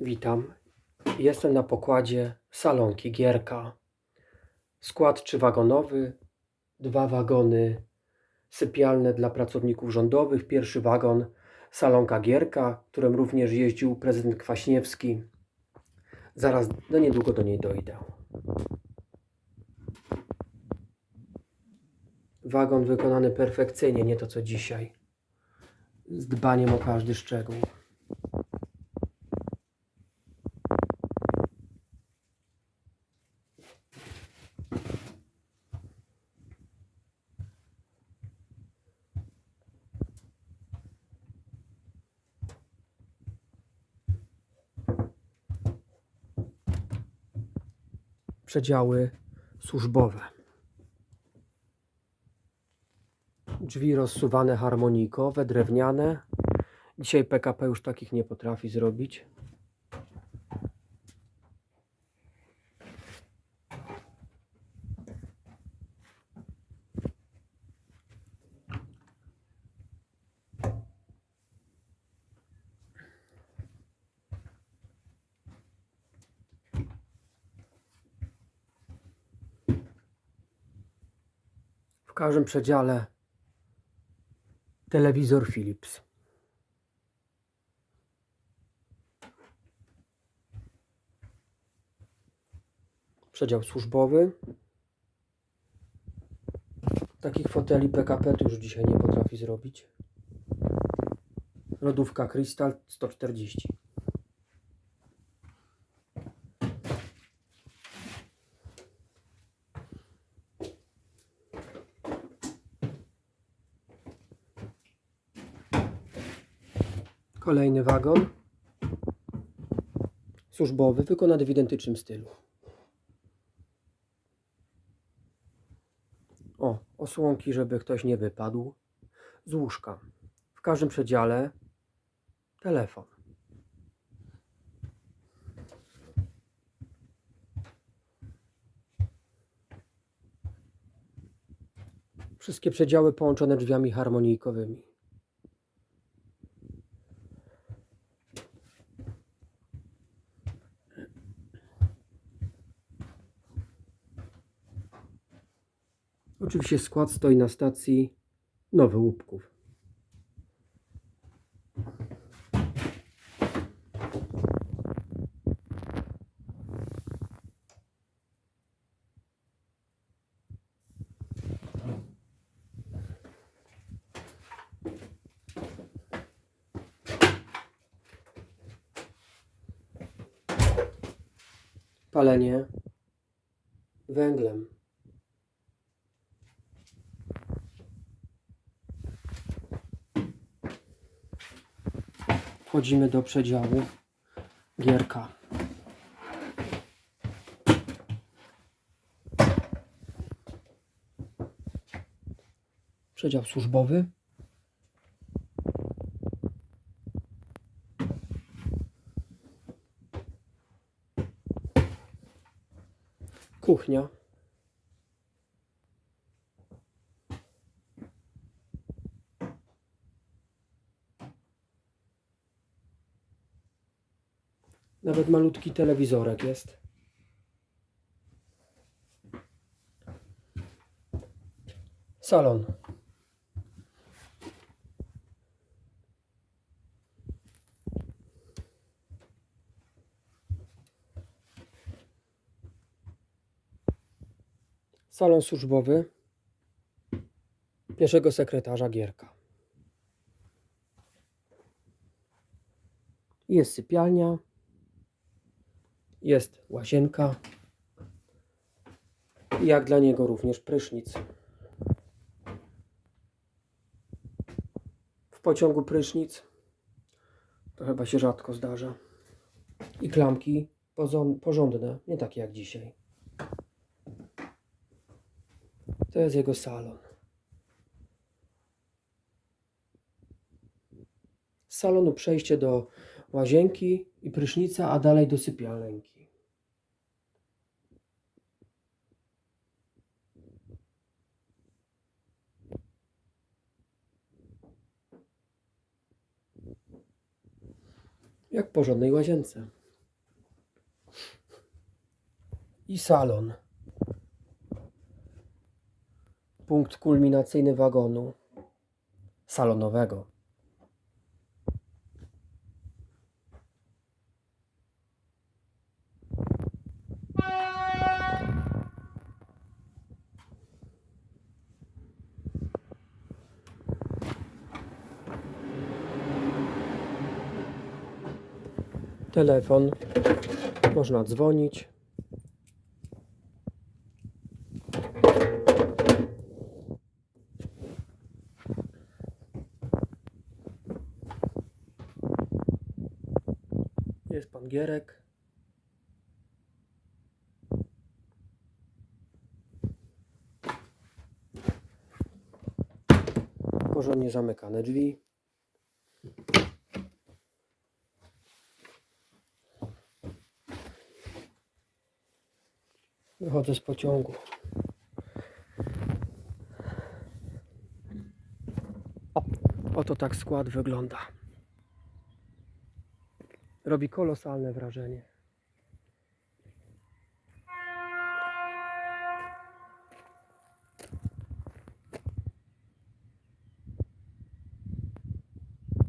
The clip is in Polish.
Witam. Jestem na pokładzie salonki Gierka. Skład trzywagonowy, dwa wagony sypialne dla pracowników rządowych, pierwszy wagon salonka Gierka, którym również jeździł prezydent Kwaśniewski. Zaraz, no niedługo do niej dojdę. Wagon wykonany perfekcyjnie, nie to co dzisiaj. Z dbaniem o każdy szczegół. Przedziały służbowe. Drzwi rozsuwane harmonikowe, drewniane. Dzisiaj PKP już takich nie potrafi zrobić. Każdym przedziale telewizor Philips. Przedział służbowy. Takich foteli PKP to już dzisiaj nie potrafi zrobić. Lodówka Crystal 140. Kolejny wagon służbowy wykonany w identycznym stylu. O, osłonki, żeby ktoś nie wypadł z łóżka. W każdym przedziale telefon. Wszystkie przedziały połączone drzwiami harmonijkowymi. Oczywiście skład stoi na stacji Nowy Łupków. Palenie węglem. Wchodzimy do przedziału Gierka. Przedział służbowy. Kuchnia. Nawet malutki telewizorek jest. Salon. Salon służbowy pierwszego sekretarza Gierka. Jest sypialnia. Jest łazienka. Jak dla niego również prysznic. W pociągu prysznic to chyba się rzadko zdarza. I klamki porządne, nie takie jak dzisiaj. To jest jego salon. Z salonu przejście do łazienki i prysznica, a dalej do sypialni. Jak w porządnej łazience. I salon. Punkt kulminacyjny wagonu salonowego. Telefon. Można dzwonić. Jest pan Gierek. Porządnie zamykane drzwi. Wychodzę z pociągu. O, oto tak skład wygląda. Robi kolosalne wrażenie.